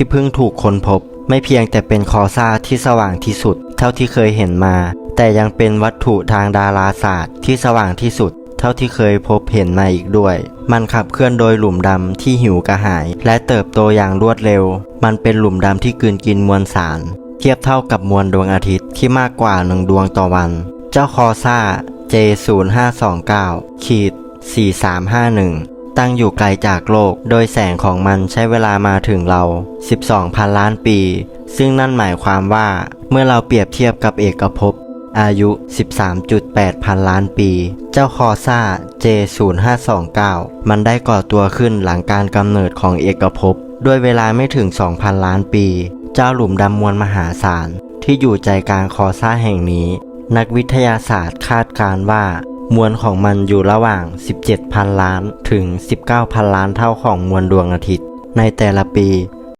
ที่เพิ่งถูกค้นพบ ไม่เพียงแต่เป็นคอซ่าที่สว่างที่สุด เท่าที่เคยเห็นมา แต่ยังเป็นวัตถุทางดาราศาสตร์ที่สว่างที่สุด เท่าที่เคยพบเห็นมาอีกด้วย มันขับเคลื่อนโดยหลุมดำที่หิวกระหาย และเติบโตอย่างรวดเร็ว มันเป็นหลุมดำที่กืนกินมวลสาร เทียบเท่ากับมวลดวงอาทิตย์ที่มากกว่าหนึ่งดวงต่อวัน เจ้าคอซ่า J0529 ขีด4351 ตั้งอยู่ไกลจากโลก โดยแสงของมันใช้เวลามาถึงเรา 12พันล้านปี ซึ่งนั่นหมายความว่า เมื่อเราเปรียบเทียบกับเอกภพอายุ 13.8 พันล้านปี เจ้าคอซ่า J0529 มันได้ก่อตัวขึ้นหลังการกำเนิดของเอกภพ ด้วยเวลาไม่ถึง 2,000 ล้านปี เจ้าหลุมดำมวลมหาศาล ที่อยู่ใจกลางคอซ่าแห่งนี้ นักวิทยาศาสตร์คาดการณ์ว่า มวลของมันอยู่ระหว่าง 17,000 ล้านถึง 19,000 ล้านเท่าของมวลดวงอาทิตย์ ในแต่ละปี